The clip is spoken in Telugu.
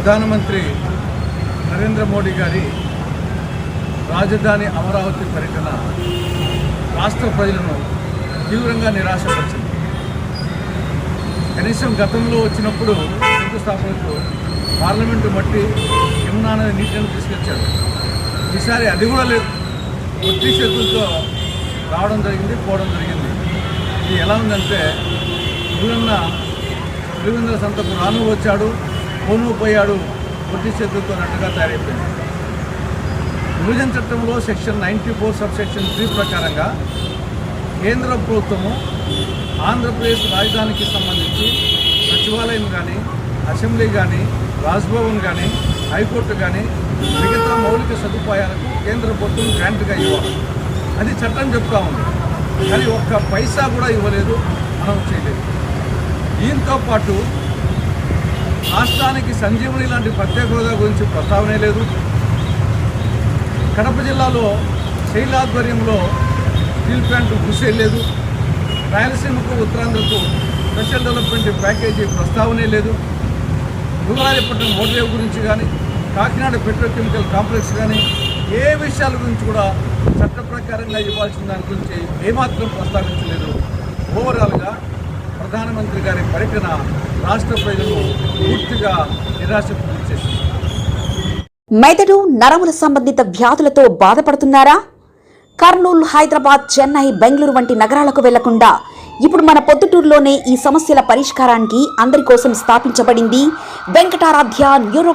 ప్రధానమంత్రి నరేంద్ర మోడీ గారి రాజధాని అమరావతి పర్యటన రాష్ట్ర ప్రజలను తీవ్రంగా నిరాశపరిచింది. కనీసం గతంలో వచ్చినప్పుడు శంకుస్థాపనకు పార్లమెంటు మట్టి యమునా నది నీటిని తీసుకొచ్చారు. ఈసారి అది కూడా లేదు. ఒట్టి చేతులతో రావడం జరిగింది పోవడం జరిగింది. ఇది ఎలా ఉందంటే ఇవన్న పులివెందుల సంతకు రాను వచ్చాడు. పోను పోయాడు ఒట్టి చేతులతో నట్టుగా తయారైపోయింది. విభజన చట్టంలో section ninety four sub section three ప్రకారంగా కేంద్ర ప్రభుత్వము ఆంధ్రప్రదేశ్ రాజధానికి సంబంధించి సచివాలయం కానీ అసెంబ్లీ కానీ రాజ్భవన్ కానీ హైకోర్టు కానీ మిగతా మౌలిక సదుపాయాలకు కేంద్ర ప్రభుత్వం గ్రాంట్గా ఇవ్వాలి. అది చట్టం చెప్తా ఉంది. కానీ ఒక్క పైసా కూడా ఇవ్వలేదు మనం చేయలేదు. దీంతో పాటు రాష్ట్రానికి సంజీవుని లాంటి ప్రత్యేక హోదా గురించి ప్రస్తావనే లేదు. కడప జిల్లాలో శైల ఆధ్వర్యంలో స్టీల్ ప్లాంట్ కృషి లేదు రాయలసీమకు ఉత్తరాంధ్రకు స్పెషల్ డెవలప్మెంట్ ప్యాకేజీ ప్రస్తావనే లేదు. దుగరాజపట్నం మోటరేవ్ గురించి కానీ కాకినాడ పెట్రోకెమికల్ కాంప్లెక్స్ కానీ ఏ విషయాల గురించి కూడా చట్ట ప్రకారంగా ఇవ్వాల్సిన దాని గురించి ఏమాత్రం ప్రస్తావించలేదు. ఓవరాల్గా ప్రధానమంత్రి గారి పర్యటన రాష్ట్ర ప్రజలను పూర్తిగా నిరాశ మెదడు నరముల సంబంధిత వ్యాధులతో బాధపడుతున్నారా? కర్నూలు హైదరాబాద్ చెన్నై బెంగళూరు వంటి నగరాలకు వెళ్ళకుండా ఇప్పుడు మన పొద్దుటూరులోనే ఈ సమస్యల పరిష్కారానికి అందరి కోసం స్థాపించబడింది వెంకటారాధ్య న్యూరో